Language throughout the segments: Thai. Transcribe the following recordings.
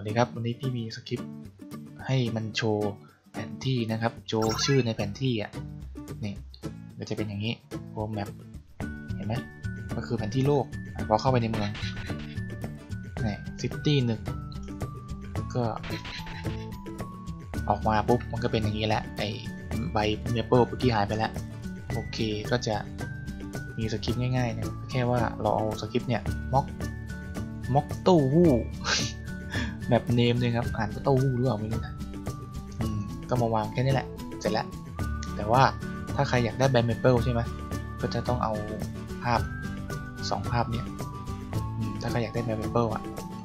วัสดีครับวันนี้พี่มีสคริปต์ให้มันโชว์แผนที่นะครับ โชว์ชื่อในแผนที่อะนี่ก็จะเป็นอย่างนี้ world map เห็นไหมก็คือแผนที่โลกพอเข้าไปในเมืองนี่ city หนึ่งก็ออกมาปุ๊บมันก็เป็นอย่างนี้แหละไอใบเมเปิลเมื่อกี้หายไปแล้วโอเคก็จะมีสคริปต์ง่ายๆนะแค่ว่าเราเอาสคริปต์เนี่ยม็อกม็อกเต้าหู้ แบบเนมเลยครับอ่านเต้าหู้หรือเปล่าไม่รู้นะก็มาวางแค่นี้แหละ เสร็จแล้ว แต่ว่าถ้าใครอยากได้แบนเมเปิลใช่ไหมก็จะต้องเอาภาพสองภาพเนี่ยถ้าใครอยากได้แบนเมเปิลอะ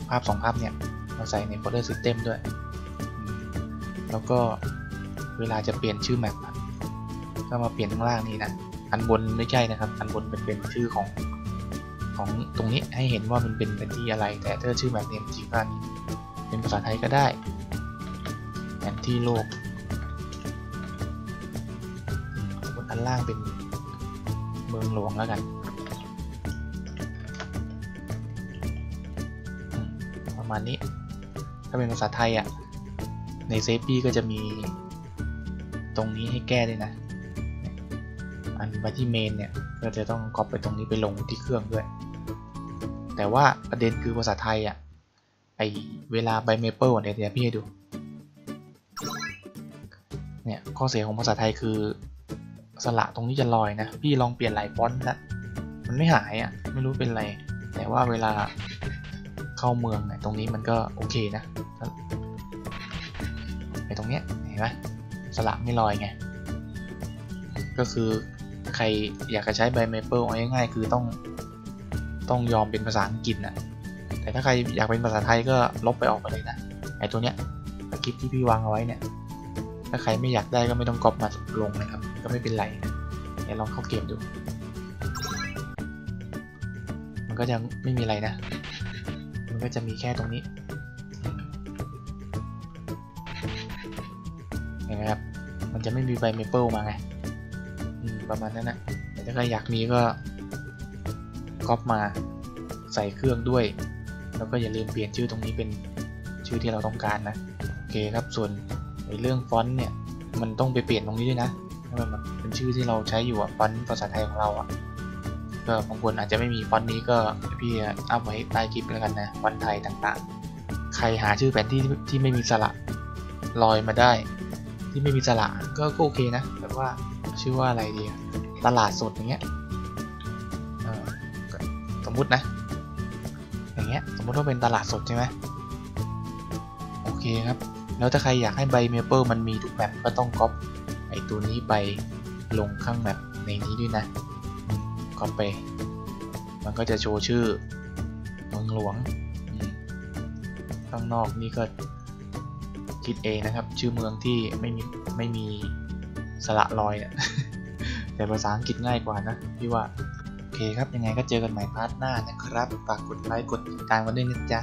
ภาพสองภาพเนี่ยมาใส่ในโฟลเดอร์ซิสเต็มด้วย แล้วก็เวลาจะเปลี่ยนชื่อแมปก็มาเปลี่ยนข้างล่างนี่นะ อันบนไม่ใช่นะครับ อันบนเป็นเป็นชื่อของของตรงนี้ให้เห็นว่ามันเป็นแผนที่อะไร แต่ถ้าชื่อแบบเนมจริงก็อันนี้ เป็นภาษาไทยก็ได้แผนที่โลกบนอันล่างเป็นเมืองหลวงแล้วกัน ประมาณนี้ ถ้าเป็นภาษาไทยอะ ในเซฟปี้ก็จะมีตรงนี้ให้แก้ด้วยนะ อันไปที่เมนเนี่ย ก็จะต้องก๊อปไปตรงนี้ไปลงที่เครื่องด้วย แต่ว่าประเด็นคือภาษาไทยอะ ไอเวลาใบเมเปิลเนี่ยเดี๋ยวพี่ให้ดู เนี่ยข้อเสียของภาษาไทยคือสระตรงนี้จะลอยนะ พี่ลองเปลี่ยนหลายฟอนต์แล้วมันไม่หายอะ ไม่รู้เป็นไร แต่ว่าเวลาเข้าเมืองเนี่ยตรงนี้มันก็โอเคนะไอตรงเนี้ยเห็นไหมสระไม่ลอยไง ก็คือใครอยากจะใช้ใบเมเปิลง่ายๆคือต้องต้องยอมเป็นภาษาอังกฤษนะ แต่ถ้าใครอยากเป็นภาษาไทยก็ลบไปออกไปเลยนะไอตัวเนี้ยคริปที่พี่วางเอาไว้เนี่ย ถ้าใครไม่อยากได้ก็ไม่ต้องก๊อปมาลงนะครับ ก็ไม่เป็นไรเดี๋ยวลองเข้าเกมดู มันก็จะไม่มีอะไรนะ มันก็จะมีแค่ตรงนี้ เห็นไหมครับ มันจะไม่มีใบเมเปิลมาไงประมาณนั้นนะแต่ถ้าใครอยากมีก็ก๊อปมาใส่เครื่องด้วย แล้วก็อย่าลืมเปลี่ยนชื่อตรงนี้เป็นชื่อที่เราต้องการนะโอเคครับส่วนในเรื่องฟอนต์เนี่ยมันต้องไปเปลี่ยนตรงนี้ด้วยนะให้มันเป็นชื่อที่เราใช้อยู่อะฟอนต์ภาษาไทยของเราอะก็บางคนอาจจะไม่มีฟอนต์นี้ก็พี่อัพไว้ใต้คลิปแล้วกันนะฟอนต์ไทยต่างๆ ใครหาชื่อแผนที่ที่ไม่มีสระลอยมาได้ ที่ไม่มีสระก็ก็โอเคนะแบบว่าชื่อว่าอะไรดีตลาดสดอย่างเงี้ยสมมุตินะ งี้ย สมมติว่าเป็นตลาดสดใช่ไหมโอเคครับ แล้วถ้าใครอยากให้ใบเมเปิลมันมีทุกแมปก็ต้องก๊อปไอตัวนี้ไปลงข้างแมปในนี้ด้วยนะก๊อปไป มันก็จะโชว์ชื่อเมืองหลวง ข้างนอกนี่ก็คิดเองนะครับ ชื่อเมืองที่ไม่มีไม่มีสระลอยเนี่ยแต่ภาษาอังกฤษง่ายกว่านะพี่ว่า เคครับยังไงก็เจอกันใหม่พาร์ทหน้านะครับ ฝากกดไลค์กดติดตามกันด้วยนะจ๊ะ